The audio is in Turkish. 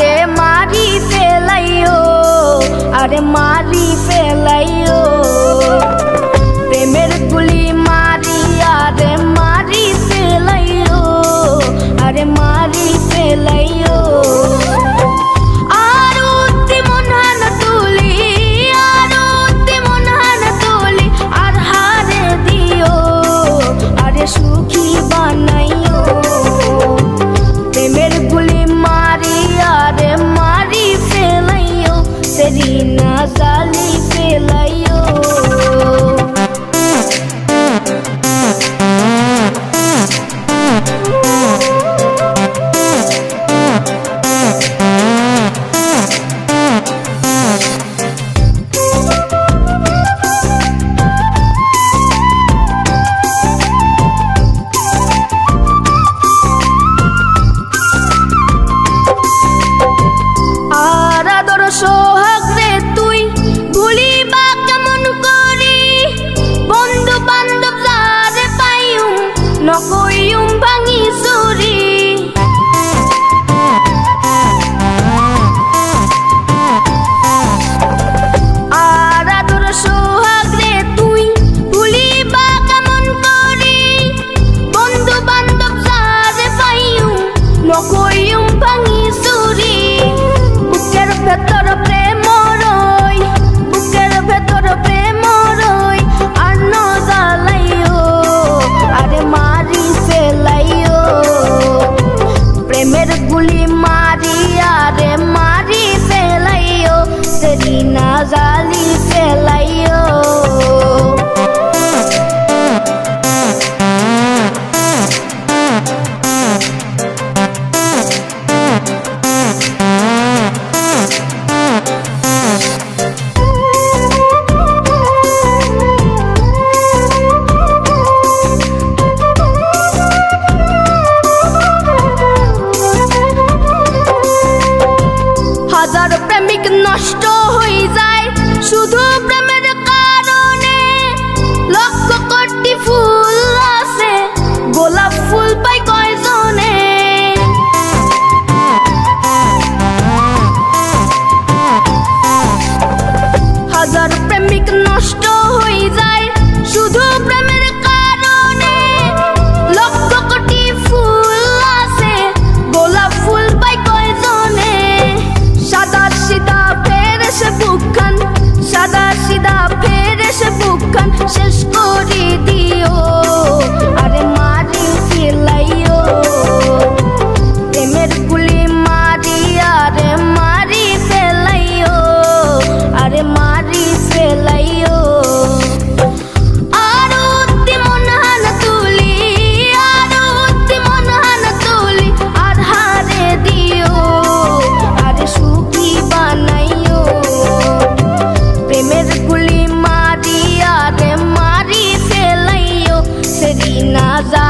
আমাকে মারি ফেলাইও আরে মারি ফেলাইও। loco. নষ্ট Ukraina za